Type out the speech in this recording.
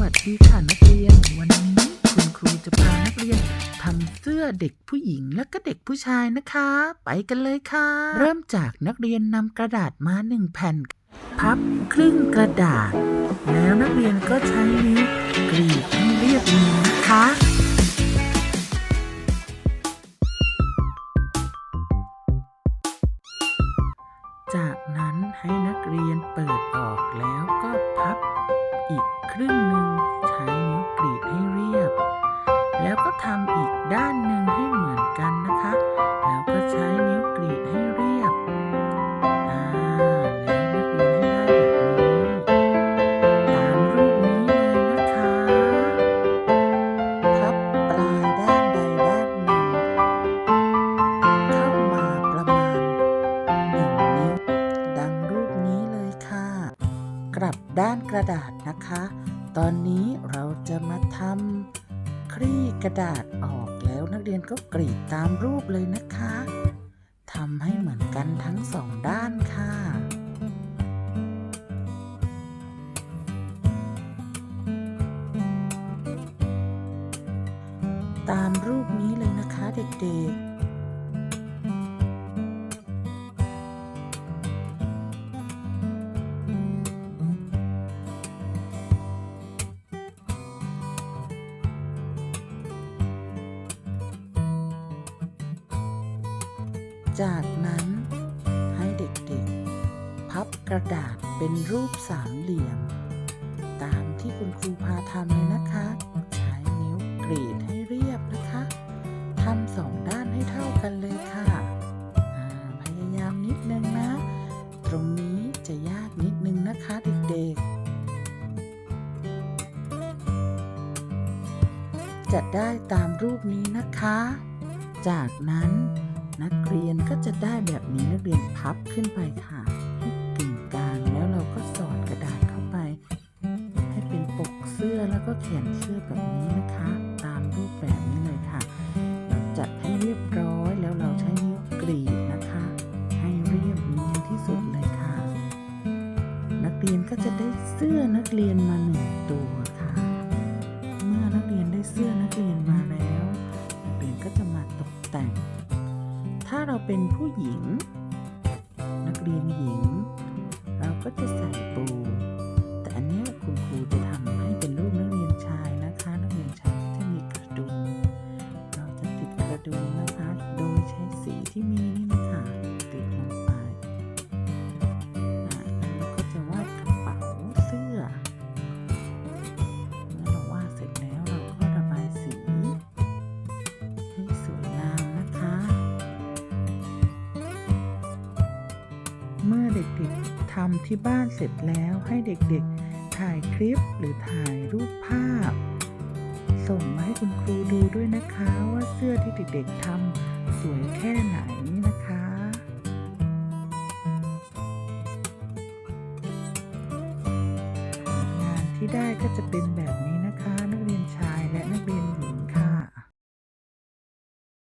วัสดีค่ะนักเรียน วันนี้คุณครูจะพานักเรียนทำเสื้อเด็กผู้หญิงและก็เด็กผู้ชายนะคะ ไปกันเลยค่ะ เริ่มจากนักเรียนนำกระดาษมาหนึ่งแผ่น พับครึ่งกระดาษ แล้วนักเรียนก็ใช้นิ้วกรีดให้เรียบเนียนนะคะจากนั้นให้นักเรียนเปิดออกแล้วก็พับ อีกครึ่งหนึ่งใช้นิ้วกรีดให้เรียบ แล้วก็ทำอีกด้าน ด้านกระดาษนะคะ ตอนนี้เราจะมาทำคลี่กระดาษออกแล้วนักเรียนก็กรีดตามรูปเลยนะคะทำให้เหมือนกันทั้งสองด้านค่ะตามรูปนี้เลยนะคะเด็กๆ จากนั้นให้เด็กๆ พับกระดาษเป็นรูปสามเหลี่ยม ตามที่คุณครูพาทำเลยนะคะ ใช้นิ้วกรีดให้เรียบนะคะทำสองด้านให้เท่ากันเลยค่ะพยายามนิดนึงนะ ตรงนี้จะยากนิดนึงนะคะเด็กๆจะได้ตามรูปนี้นะคะ จากนั้น นักเรียนก็จะได้แบบนี้นักเรียนพับขึ้นไปค่ะ ให้กึ่งกลางแล้วเราก็สอดกระดาษเข้าไป ให้เป็นปกเสื้อแล้วก็เขียนเสื้อแบบนี้นะคะ ตามรูปแบบนี้เลยค่ะ เราจัดให้เรียบร้อยแล้วเราใช้นิ้วกรีดนะคะ ให้เรียบเนียนที่สุดเลยค่ะ นักเรียนก็จะได้เสื้อนักเรียนมาหนึ่งตัว เป็นผู้หญิง นักเรียนหญิง เราก็จะใส่ปู แต่อันนี้คุณครูจะทำให้เป็นรูปนักเรียนชายนะคะ นักเรียนชายจะมีกระดุมเราจะติดกระดุมนะคะ โดยใช้สีที่มี เมื่อเด็กๆทำที่บ้านเสร็จแล้วให้เด็กๆ ถ่ายคลิปหรือถ่ายรูปภาพ ส่งมาให้คุณครูดูด้วยนะคะว่าเสื้อที่เด็กๆทำสวยแค่ไหนนะคะงานที่ได้ก็จะเป็นแบบนี้นะคะ นักเรียนชาย